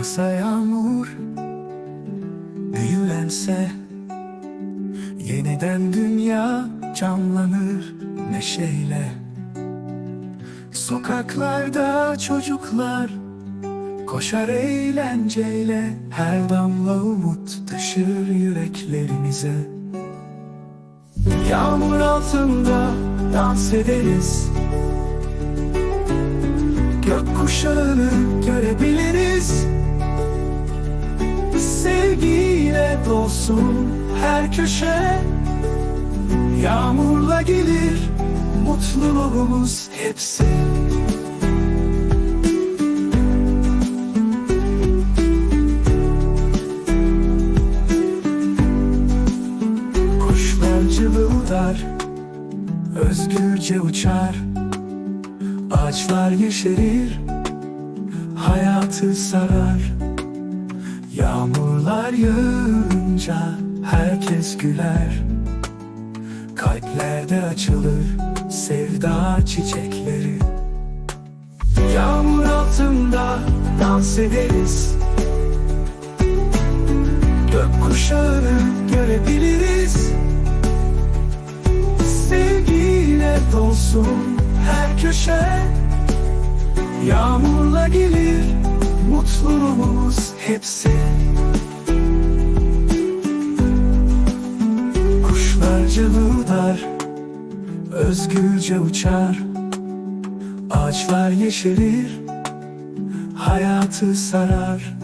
Yağsa yağmur Büyülense Yeniden dünya canlanır neşeyle. Sokaklarda çocuklar Koşar eğlenceyle Her damla umut taşır yüreklerimize. Yağmur altında dans ederiz. Gökkuşağını görebiliriz Sevgiyle dolsun her köşe. Yağmurla gelir mutluluğumuz hepsi. Kuşlar cıvıldar Özgürce uçar. Ağaçlar yeşerir Hayatı sarar Yağmurlar yağınca Herkes güler. Kalplerde açılır Sevda çiçekleri. Yağmur altında dans ederiz. Gökkuşağını görebiliriz. Sevgiyle dolsun her köşe. Yağmurla gelir mutluluğumuz hepsi Kuşlar cıvıldar Özgürce uçar. Ağaçlar yeşerir Hayatı sarar.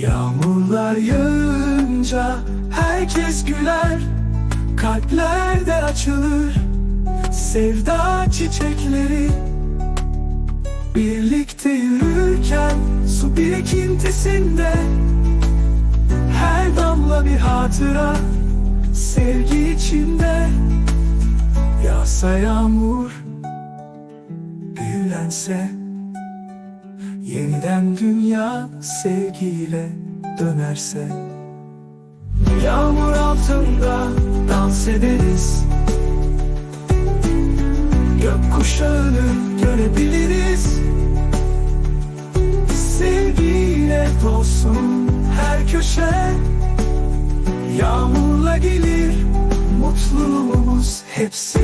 Yağmurlar yağınca herkes güler. Kalplerde açılır sevda çiçekleri. Birlikte yürürken su birikintisinde Her damla bir hatıra sevgi içinde. Yağsa yağmur büyülense Yeniden dünya sevgiyle dönerse. Yağmur altında dans ederiz. Gökkuşağını görebiliriz Dolsun her köşe. Yağmurla gelir mutluluğumuz hepsi